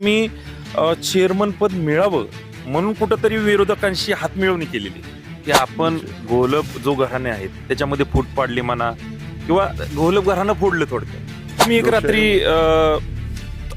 मी chairman पद मिळावं म्हणून कुठंतरी विरोधकांशी हातमिळवणी केलेली. की आपण गोलब जो घराणे आहेत त्याच्यामध्ये फूट पाडली म्हणा किंवा गोलब घराणं फोडलं थोडक्यात. मी एक रात्री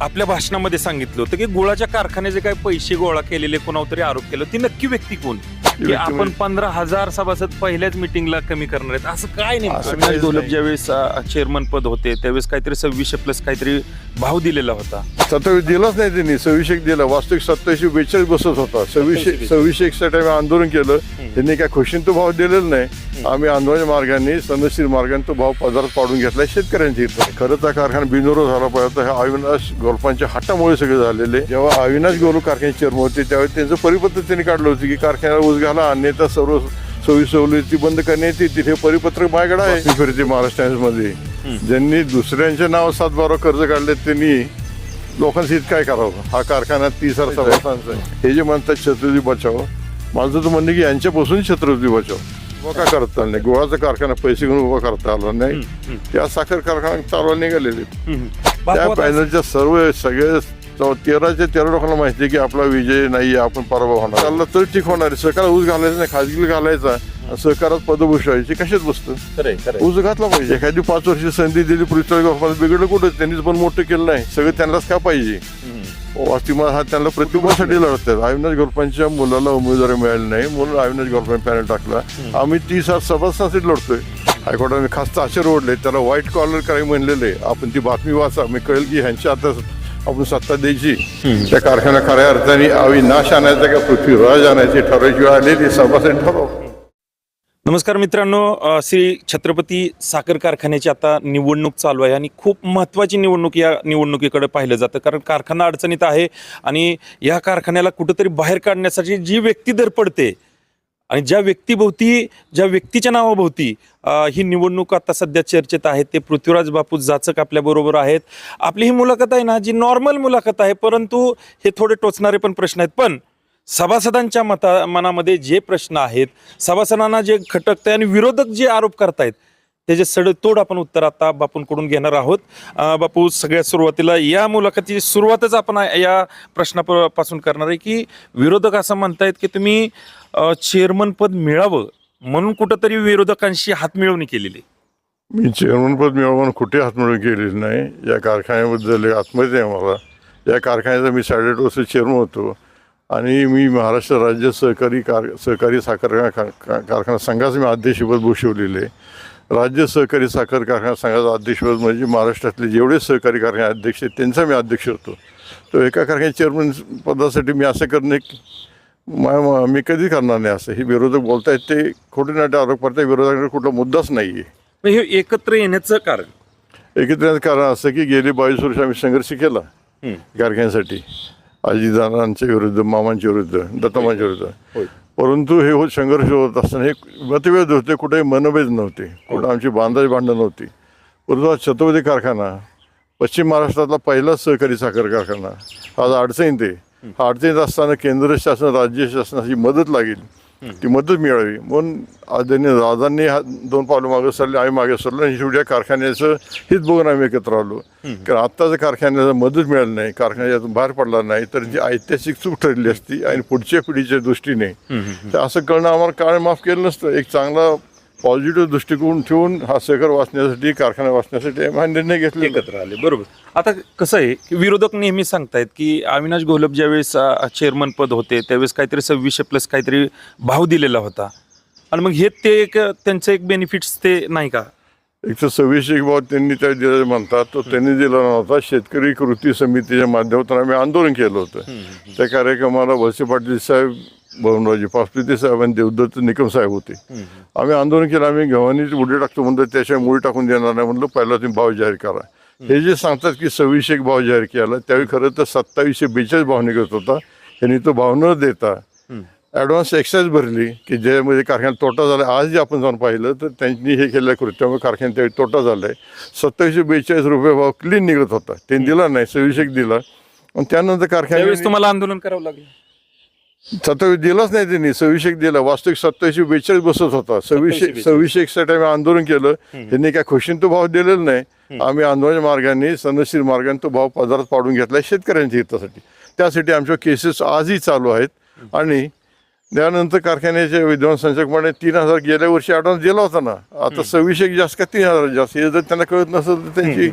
आपल्या भाषणामध्ये सांगितलं होतं की गुळाच्या कारखान्याचे काय पैसे गोळा केलेले कोणावर तरी आरोप केला ती नक्की व्यक्ती कोण? की आपण म्हणजे- पंधरा हजार सभासद पहिल्याच मिटिंगला कमी करणार आहेत. असं काय नाही असं काहीच नाही. ज्यावेळेस चेअरमन पद होते त्यावेळेस काहीतरी सव्वीसशे प्लस काहीतरी भाव दिलेला होता. सत्तावीस दिलाच नाही त्यांनी सव्वीसशे दिला. वास्तविक सत्तावीसशे बेचाळीस बसत होता. सव्वीसशे सव्वीसशे एकसाठी आम्ही आंदोलन केलं. त्यांनी काय खुशीन तो भाव दिलेला नाही. आम्ही आंदोलनाच्या मार्गाने सनदशीर मार्गाने तो भाव बाजारात पाडून घेतला शेतकऱ्यांच्या इथं खरं तर कारखाना बिनविरोध झाला पाहिजे. तर ह्या अविनाश गोल्फांच्या हट्टामुळे सगळे झालेले. जेव्हा अविनाश गोलू कारखान्याचे चेअरमन होते त्यावेळी त्यांचं परिपत्र त्यांनी काढलं होतं की कारखान्याला ऊस घाला अन्यथा सर्व सोयी सवलती बंद करण्यात येतील हे परिपत्रक माझ्याकडे आहे. फिरते महाराष्ट्र टाइम्समध्ये. ज्यांनी दुसऱ्यांच्या नाव सातबारा कर्ज काढले त्यांनी लोकांचं हित काय करावं? हा कारखाना तीस सभासदांचा आहे हे जे म्हणतात छत्रपती बचाव. माझं तर म्हणणं की यांच्यापासून छत्रपती बचाव. उभा का करता आला नाही? गोळाचा कारखाना पैसे घेऊन उभा करता आला नाही. त्या साखर कारखाना चालवायला निघालेले त्या पॅनलच्या सर्व सगळे तेराच्या तेरा लोकांना माहिती आहे की आपला विजय नाही आपण पराभव होणार चालला तर ठीक होणार आहे. सरकार ऊस घालायचा नाही खाजगी घालायचा सहकारात पदभूषवायची कशात बसतं. ऊस घातला पाहिजे. एखादी पाच वर्षी संधी दिली पृथ्वी बिघडलं कुठं त्यांनीच पण मोठं केलं नाही. सगळं त्यांनाच का पाहिजे? वास्तिमा हा त्यांना प्रतिभासाठी लढतात. अविनाश गोरपांच्या मुलाला उमेदवारी मिळाली नाही म्हणून अविनाश गोरपान पॅनल टाकला. आम्ही तीस हजार सभासदांसाठी लढतोय. हायकोर्टाने खास आशर ओढले त्याला व्हाईट कॉलर काही म्हणलेले आपण ती बातमी वाचा. मी कळेल की ह्यांच्या आता आपण सत्ता द्यायची. त्या कारखाना खऱ्या अर्थाने अविनाश आणायचा का पृथ्वीराज आणायची ठरवायची आलेली सभासद ठरव. नमस्कार मित्रांनो श्री छत्रपती साखर कारखान्याची आता निवडणूक चालू आहे आणि खूप महत्त्वाची निवडणूक या निवडणुकीकडे पाहिलं जातं. कारण कारखाना अडचणीत आहे आणि या कारखान्याला कुठंतरी बाहेर काढण्यासाठी जी व्यक्ती धडपडते आणि ज्या व्यक्तीभोवती ज्या व्यक्तीच्या नावाभोवती ही निवडणूक आता सध्या चर्चेत आहे ते पृथ्वीराज बापू जाचक आपल्याबरोबर आहेत. आपली ही मुलाखत आहे ना जी नॉर्मल मुलाखत आहे परंतु हे थोडे टोचणारे पण प्रश्न आहेत. पण सभासदांच्या मता मनामध्ये जे प्रश्न आहेत सभासदांना जे खटकत आहे आणि विरोधक जे आरोप करतायत त्याचे सडेतोड आपण उत्तर आता बापूंकडून घेणार आहोत. बापू सगळ्यात सुरुवातीला या मुलाखतीची सुरुवातच आपण या प्रश्नापासून करणार आहे की विरोधक असं म्हणतायत की तुम्ही चेअरमन पद मिळावं म्हणून कुठंतरी विरोधकांशी हातमिळवणी केलेली मी चेअरमनपद म्हणून कुठे हातमिळवून केलेली नाही. या कारखान्याबद्दल आत्महत्या आहे मला. या कारखान्याचा मी साडेआठ वर्ष चेअरमन होतो. आणि मी महाराष्ट्र राज्य सहकारी कार सहकारी साखर कारखाना संघाचं मी अध्यक्षपद भूषवलेले राज्य सहकारी साखर कारखाना संघाचा अध्यक्षपद म्हणजे महाराष्ट्रातले जेवढे सहकारी कारखाने अध्यक्ष आहेत त्यांचा मी अध्यक्ष होतो. तो एका कारखान्याच्या चेअरमन पदासाठी मी असं करणे मा- मा- कधी करणार नाही असं. हे विरोधक बोलतायत ते खोटे नाटे आरोप करताय विरोधकांकडे कुठला मुद्दाच नाही आहे हे एकत्र येण्याचं कारण? एकत्रित कारण असं की गेली बावीस वर्ष आम्ही संघर्ष केला. कारखान्यासाठी. आजीदारांच्या विरुद्ध मामांच्या विरुद्ध दत्तमांच्या विरुद्ध. परंतु हे होत संघर्ष होत असताना हे मतभेद होते कुठेही मनभेद नव्हते. कुठं आमची बांधाची भांडणं नव्हती. परंतु आज छत्रपती कारखाना पश्चिम महाराष्ट्रातला पहिला सहकारी साखर कारखाना आज अडचणीत आहे. हा अडचणीत असताना केंद्र शासन राज्य शासनाची मदत लागेल. ती मदत मिळावी. म्हणून आदरणीय दादांनी हा दोन पावलं मागे सरले आम्ही मागे सरलो आणि शेवटी या कारखान्याचं हित बघून आम्ही एकत्र आलो. कारण आत्ताच कारखान्याला मदत मिळाली नाही कारखान्यातून बाहेर पडला नाही तर जी ऐतिहासिक चूक ठरली असती आणि पुढच्या पिढीच्या दृष्टीने. तर असं करणं आम्हाला काळ माफ केलं नसतं. एक चांगला पॉझिटिव्ह दृष्टिकोन ठेवून हा वाचण्यासाठी कारखाना वाचण्यासाठी हा निर्णय घेतला एकत्र आले बरोबर. आता कसं आहे की विरोधक नेहमी सांगतायत की अविनाश घोलप ज्यावेळेस चेअरमन पद होते त्यावेळेस काहीतरी सव्वीसशे प्लस काहीतरी भाव दिलेला होता. आणि मग हे ते एक त्यांचं एक बेनिफिट्स ते नाही का? एक तर सव्वीसशे भाव त्यांनी त्या दिला म्हणतात तो त्यांनी दिला नव्हता. शेतकरी कृती समितीच्या माध्यमातून आम्ही आंदोलन केलं होतं. त्या कार्यक्रमाला वळसे पाटील साहेब भवनरावजी पासपिते साहेब आणि देवदत्त निकम साहेब होते. आम्ही आंदोलन केलं आम्ही गव्हाणी उडी टाकतो म्हणतो त्याशिवाय मुळी टाकून देणार नाही म्हणलं पहिला तुम्ही भाव जाहीर करा. हे जे सांगतात की सव्वीसशे भाव जाहीर केला त्यावेळी खरं तर सत्तावीसशे बेचाळीस भाव निघत होता. यांनी तो भाव न देता ॲडव्हान्स एक्साईज भरली की ज्यामध्ये कारखान्यात तोटा झाला आज जे आपण जाऊन पाहिलं तर त्यांनी हे केलं कृत्यामुळे कारखान्यात त्यावेळी तोटा झाला आहे सत्तावीसशे बेचाळीस रुपये भाव क्लीन निघत होता. त्यांनी दिला नाही सव्वीसशे दिला. आणि त्यानंतर कारखान्यात तुम्हाला आंदोलन करावं लागलं. सत्तावीस दिलाच नाही त्यांनी. सव्वीस एक दिला. वास्तविक सत्तावीसशे बेचाळीस बसत होता. सव्वीसशे 27. सव्वीसशे एकसाठी आम्ही आंदोलन केलं. त्यांनी काय खुशीन तो भाव दिलेला नाही. आम्ही आंदोलनाच्या मार्गाने सनशील मार्गाने तो भाव पदार्थ पाडून घेतला शेतकऱ्यांच्या हितासाठी. त्यासाठी आमच्या केसेस आजही चालू आहेत. आणि त्यानंतर कारखान्याचे विद्वान संचालकपणे तीन हजार गेल्या वर्षी ॲडव्हान्स दिला होता ना. आता सव्वीसशे एक जास्त का तीन हजार जास्त? हे जर त्यांना कळत नसेल तर त्यांची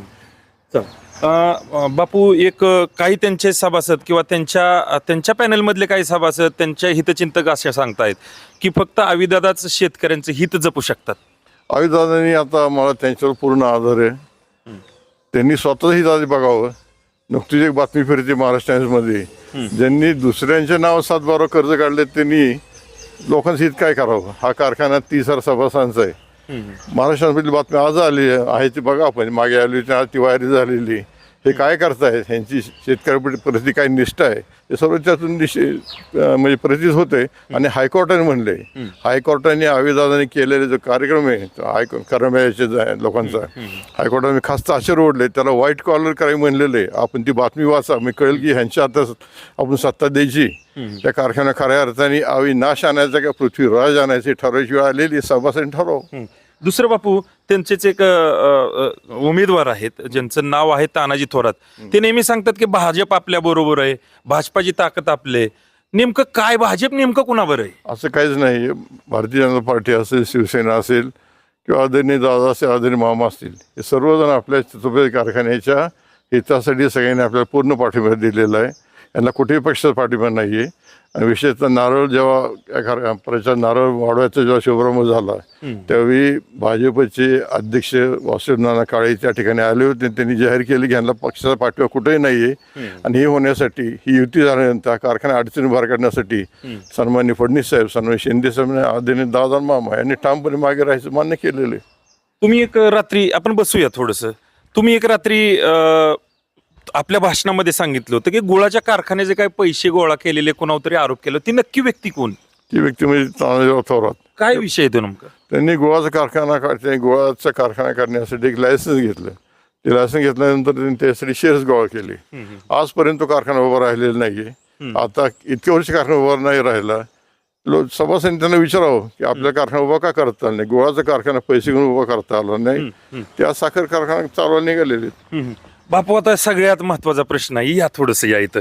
बापू एक काही त्यांचे सभासद किंवा त्यांच्या त्यांच्या पॅनलमधले काही सभासद त्यांच्या हितचिंतक असे सांगतायत की फक्त आविदादाच शेतकऱ्यांचं हित जपू शकतात. आयुदादांनी आता मला त्यांच्यावर पूर्ण आधार आहे. त्यांनी स्वतःच हिताचे बघावं. नुकतीच एक बातमी फिरते महाराष्ट्र टाइम्समध्ये ज्यांनी दुसऱ्यांच्या नाव सातबारा कर्ज काढले त्यांनी लोकांचं हित काय करावं? हा कारखाना तीस हजार सभासदांचा आहे. महाराष्ट्रामधली बातमी आज आली आहे. ती बघा आपण. मागे आली होती आज ती व्हायरल झालेली हे काय करताय? ह्यांची शेतकऱ्याप्रती काय निष्ठा आहे? हे सर्व त्यातून अं, म्हणजे प्रतीत होते. आणि हायकोर्टाने म्हणले. हायकोर्टाने आवेदाने केलेले जो कार्यक्रम आहे हायको जो आहे लोकांचा. हायकोर्टाने खास आश्चर्य ओढले त्याला व्हाईट कॉलर काही म्हणलेले. आपण ती बातमी वाचा. मी कळेल की ह्यांच्या आता आपण सत्ता द्यायची. त्या कारखाना खऱ्या अर्थाने आवी नाश आणायचा का पृथ्वीराज आणायची ठरवायची वेळ आलेली सभासद ठरव. दुसरं बापू त्यांचेच एक उमेदवार आहेत ज्यांचं नाव आहे तानाजी थोरात. ते नेहमी सांगतात की भाजप आपल्या बरोबर आहे भाजपाची ताकद आपले नेमकं काय भाजप नेमकं कुणावर आहे? असं काहीच नाही. भारतीय जनता पार्टी असेल शिवसेना असेल किंवा आदरणीय दादा असेल आदरणीय मामा असतील हे सर्वजण आपल्या चित्रपती कारखान्याच्या हितासाठी सगळ्यांनी आपल्याला पूर्ण पाठिंबा दिलेला आहे. यांना कुठेही पक्षाचा पाठिंबा नाही आहे विशेषतः नारळ जेव्हा या कार- प्रचार नारळ वाढवायचा जेव्हा शुभारंभ झाला त्यावेळी भाजपचे अध्यक्ष वासुदेव नाना काळे त्या ठिकाणी आले होते त्यांनी जाहीर केले की यांना पक्षाचा पाठिंबा कुठेही नाही आहे आणि हे होण्यासाठी ही युती झाल्यानंतर कारखाना अडचणी बाहेर काढण्यासाठी सन्मान्य फडणवीस साहेब सन्मान्य शिंदे साहेब आणि आदरणीय दादा मामा यांनी ठामपणे मागे राहायचं मान्य केलेलं तुम्ही एक रात्री आपण बसूया थोडस. तुम्ही एक रात्री आपल्या भाषणामध्ये सांगितलं होतं की गुळाच्या कारखान्याचे काय पैसे गोळा केलेले कोणावर तरी आरोप केला ती नक्की व्यक्ती कोण? ती व्यक्ती म्हणजे तानाजीराव थोरात. काय विषय आहे तो नेमका? त्यांनी गुळाचा कारखाना का- त्यांनी गुळाचा कारखाना करण्यासाठी एक लायसन्स घेतलं. ते लायसन्स घेतल्यानंतर त्यांनी त्यासाठी शेअर्स गोळा केले. आजपर्यंत तो कारखाना उभा राहिलेला नाहीये. आता इतके वर्ष कारखाना उभा नाही राहिला. लो सभासदांनी त्यांना विचारावं की आपल्या कारखाना उभा का करता आला नाही? गुळाचा कारखाना पैसे घेऊन उभा करता आला नाही. त्या साखर कारखाना चालवायला निघालेले. बापू आता सगळ्यात महत्त्वाचा प्रश्न आहे. या थोडस या इथं.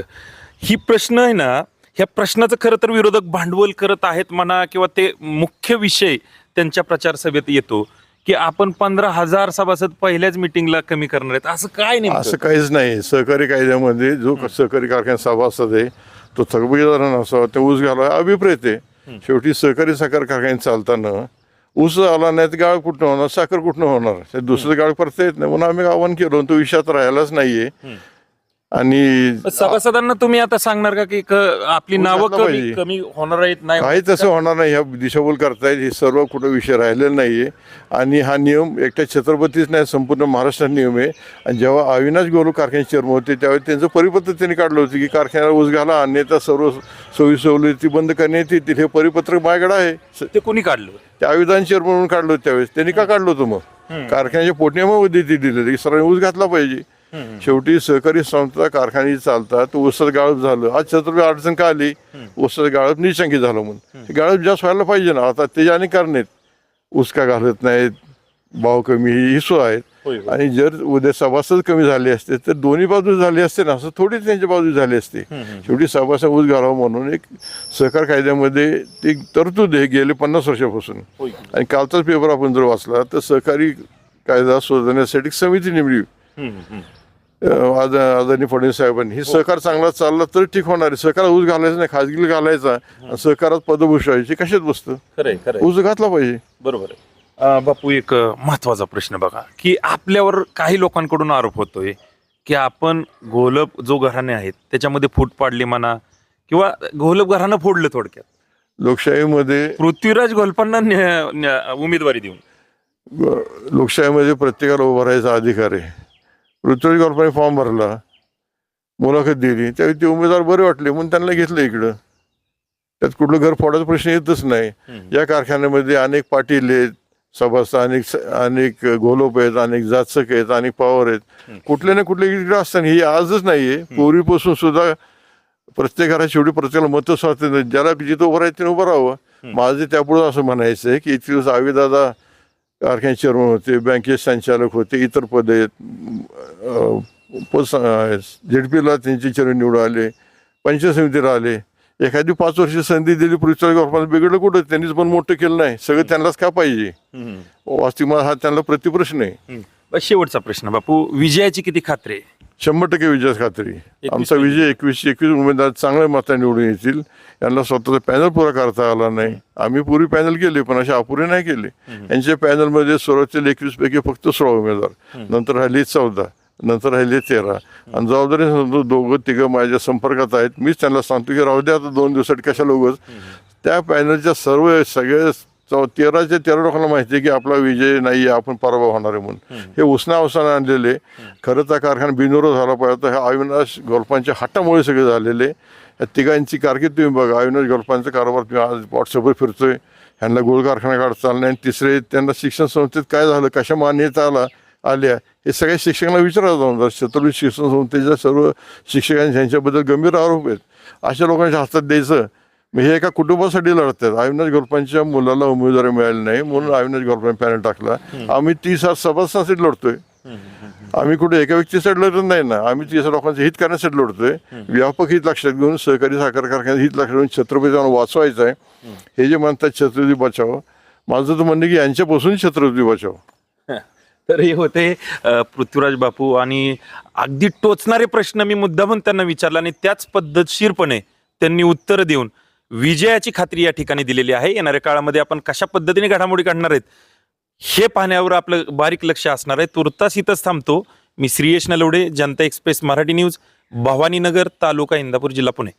ही प्रश्न आहे ना ह्या प्रश्नाचं खरं तर विरोधक भांडवल करत आहेत म्हणा किंवा ते मुख्य विषय त्यांच्या प्रचार सभेत येतो की आपण पंधरा हजार सभासद पहिल्याच मिटिंगला कमी करणार आहेत. असं काय असं नेमकं काहीच नाही. सहकारी कायद्यामध्ये जो सहकारी कारखाना सभासद आहे तो थकबीदार नसावा ते ऊस घालावा अभिप्रेत आहे. शेवटी सहकारी साखर कारखाने चालताना ऊस आला नाही तर गाळ कुठनं होणार? साखर कुठनं होणार? दुसरं गाळ करता येत नाही. म्हणून आम्ही आव्हान केलं तो विषयात राहिलाच नाहीये. आणि सभासदांना तुम्ही आता सांगणार का की क- आपली नावं कमी पाहिजे. कमी होणार आहेत नाही काही तसं होणार नाही. ह्या दिशाभूल करतायत हे सर्व कुठं विषय राहिलेला नाहीये. आणि हा नियम एकट्या छत्रपतीच नाही संपूर्ण महाराष्ट्रात नियम आहे. आणि जेव्हा अविनाश गोलू कारखान्याचे चेअरमन होते त्यावेळी त्यांचं परिपत्र त्यांनी काढलं होतं की कारखान्याला ऊस घाला अन्यथा सर्व सोयी सवलती बंद करण्यात येतील. हे परिपत्रक माझ्याकडे आहे. स- ते कोणी काढलं? ते अविधान चेअरमन म्हणून काढलं होतं त्यावेळेस. त्यांनी का काढलं होतं मग? कारखान्याच्या पोटनियमामध्ये ते दिलेलं की सर्वांनी ऊस घातला पाहिजे. शेवटी सहकारी संस्था कारखाने चालतात ऊसाचं गाळप झालं. आज छत्रपती अडचण का आली? ऊसाचं गाळप निसंख्य झालं म्हणून. हे गाळप जास्त व्हायला पाहिजे ना. आता ते आणि कारण आहेत. ऊस का घालत नाहीत? भाव कमी ही हिस्सो आहेत. आणि जर उद्या सभासद कमी झाले असते तर दोन्ही बाजू झाले असते ना. असं थोडी त्यांच्या बाजू झाली असते. शेवटी सभासद ऊस घालावं म्हणून एक सहकार कायद्यामध्ये ती तरतूद आहे गेले पन्नास वर्षापासून. आणि कालचाच पेपर आपण जर वाचला तर सहकारी कायदा शोधण्यासाठी एक समिती नेमली. आदरणीय फडणवीस साहेबांनी. ही सहकार चांगला चालला तर ठीक होणार आहे. सहकार ऊस घालायचा नाही खाजगीला घालायचा. आणि सहकारात पदभूषवायची कशात बसतं? ऊस घातला पाहिजे. बरोबर आहे. बापू एक महत्त्वाचा प्रश्न बघा की आपल्यावर काही लोकांकडून आरोप होतोय की आपण घोलप जो घराणे आहेत त्याच्यामध्ये फूट पाडली म्हणा किंवा घोलप घराणं फोडलं थोडक्यात. लोकशाहीमध्ये पृथ्वीराज घोलपांना उमेदवारी देऊन. लोकशाहीमध्ये प्रत्येकाला उभा राहायचा अधिकार आहे. पृथ्वी गौरपाने फॉर्म भरला मुलाखत दिली. त्यावेळी ते उमेदवार बरे वाटले म्हणून त्यांना घेतलं इकडं. त्यात कुठलं घर फोडायचा प्रश्न येतच नाही. या कारखान्यामध्ये अनेक पाटील आहेत सभासद अनेक अनेक गोलोप आहेत अनेक जाचक आहेत अनेक पवार आहेत. कुठले ना कुठले इकडे असताना ही आजच नाहीये पूर्वीपासून सुद्धा प्रत्येक घरात शेवटी प्रत्येकाला मतं स्वातंत्र्य ज्याला जिथं उभं राहायचं उभं राहावं. माझं त्यापुढे असं म्हणायचं आहे की इतके दिवस आविदादा कारखान्याचे चेअरमन होते बँकेचे संचालक होते इतर पद आहेत झेडपीला त्यांचे चेअरमन निवडून आले पंचायत समितीला आले एखादी पाच वर्ष संधी दिली पृथ्वी गव्हर्नमेंट बिघडलं कुठं? त्यांनीच पण मोठं केलं नाही. सगळं त्यांनाच का पाहिजे? वास्तविक हा त्यांना प्रतिप्रश्न आहे. बस शेवटचा प्रश्न बापू विजयाची किती खात्री आहे? शंभर टक्के विजय खात्री. आमचा विजय एकवीस एकवीस उमेदवार चांगल्या मता निवडून येतील. यांना स्वतःचा पॅनल पुरा करता आला नाही. आम्ही पूर्वी पॅनल केले पण असे अपुरे नाही केले. यांच्या पॅनलमध्ये सुरुवातीला एकवीस पैकी फक्त सोळा उमेदवार. नंतर राहिले चौदा नंतर राहिले तेरा. आणि जबाबदारी सांगतो दोघं तिघं माझ्या संपर्कात आहेत. मीच त्यांना सांगतो की राहू द्या आता दोन दिवसात कशाला उगच. त्या पॅनलच्या सर्व सगळे चौ तेराच्या तेरा लोकांना माहिती आहे की आपला विजय नाही आहे आपण पराभव होणार आहे म्हणून. हे उसना अवसानं आणलेले. खरं तर कारखाना बिनविरोध झाला पाहिजे. तर हे अविनाश गोल्पांच्या हट्टामुळे सगळे झालेले. या तिघांची कारकीर्द तुम्ही बघा. अविनाश गोल्पांचा कारभार तुम्ही आज व्हॉट्सअपवर फिरतोय. ह्यांना गोळ कारखाना काढता नाही आणि तिसरे त्यांना शिक्षण संस्थेत काय झालं? कशा मान्यता आला आल्या? हे सगळ्या शिक्षकांना विचारायला जाऊन. जर छत्रपती शिक्षण संस्थेच्या सर्व शिक्षकांचे ह्यांच्याबद्दल गंभीर आरोप आहेत. अशा लोकांच्या हातात द्यायचं. मग हे एका कुटुंबासाठी लढतात. अविनाश गोल्पांच्या मुलाला उमेदवारी मिळाली नाही म्हणून अविनाश गोल्पान पॅनल टाकला. आम्ही तीस आज सभासदांसाठी लढतोय. आम्ही कुठे एका व्यक्तीसाठी लढत नाही ना. आम्ही तीस लोकांचं हित करण्यासाठी लढतोय. व्यापक हित लक्षात घेऊन सहकारी साखर कारखान्यात हित लक्षात घेऊन छत्रपती जाऊन वाचवायचं आहे. हे जे म्हणतात छत्रपती बचाव. माझं तर म्हणणं की यांच्यापासून छत्रपती बचाव. तर हे होते पृथ्वीराज बापू आणि अगदी टोचणारे प्रश्न मी मुद्दामून त्यांना विचारला आणि त्याच पद्धतशीरपणे त्यांनी उत्तर देऊन विजयाची खात्री या ठिकाणी दिलेली आहे. येणाऱ्या काळामध्ये आपण कशा पद्धतीने घडामोडी काढणार आहेत हे पाहण्यावर आपलं बारीक लक्ष असणार आहे. तुर्तास इथंच थांबतो. मी श्रीयश नलवडे जनता एक्सप्रेस मराठी न्यूज भवानीनगर तालुका इंदापूर जिल्हा पुणे.